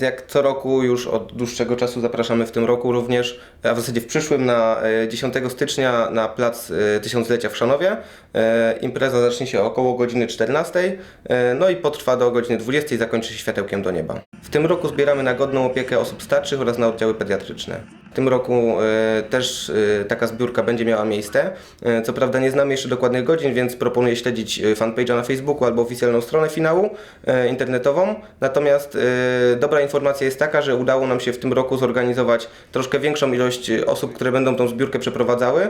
Jak co roku już od dłuższego czasu zapraszamy w tym roku również, a w zasadzie w przyszłym na e, 10 stycznia na plac e, Tysiąclecia w Szanowie. E, Impreza zacznie się około godziny 14, e, no i potrwa do godziny 20 i zakończy się światełkiem do nieba. W tym roku zbieramy na godną opiekę osób starszych oraz na oddziały pediatryczne. W tym roku e, też e, taka zbiórka będzie miała miejsce. E, co prawda nie znamy jeszcze dokładnych godzin, więc proponuję śledzić fanpage'a na Facebooku albo oficjalną stronę finału internetową. Natomiast dobra informacja jest taka, że udało nam się w tym roku zorganizować troszkę większą ilość osób, które będą tą zbiórkę przeprowadzały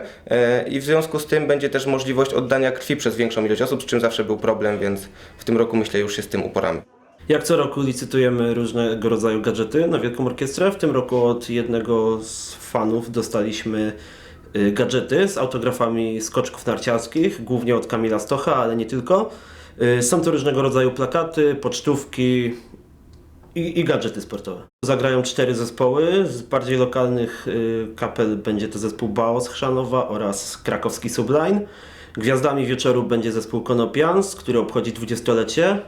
i w związku z tym będzie też możliwość oddania krwi przez większą ilość osób, z czym zawsze był problem, więc w tym roku myślę już się z tym uporamy. Jak co roku licytujemy różnego rodzaju gadżety na Wielką Orkiestrę. W tym roku od jednego z fanów dostaliśmy y, gadżety z autografami skoczków narciarskich, głównie od Kamila Stocha, ale nie tylko. Y, Są to różnego rodzaju plakaty, pocztówki i, i gadżety sportowe. Zagrają cztery zespoły. Z bardziej lokalnych y, kapel będzie to zespół Baos Chrzanowa oraz krakowski Subline. Gwiazdami wieczoru będzie zespół Konopians, który obchodzi 20-lecie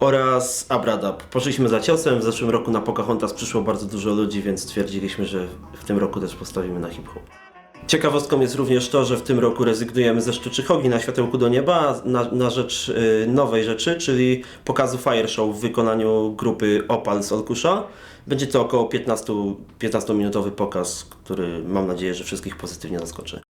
oraz Abradab. Poszliśmy za ciosem. W zeszłym roku na Pocahontas przyszło bardzo dużo ludzi, więc stwierdziliśmy, że w tym roku też postawimy na hip-hop. Ciekawostką jest również to, że w tym roku rezygnujemy ze sztuczy hogi na światełku do nieba na, na rzecz y, nowej rzeczy, czyli pokazu Fire Show w wykonaniu grupy Opal z Olkusza. Będzie to około 15, 15-minutowy pokaz, który mam nadzieję, że wszystkich pozytywnie zaskoczy.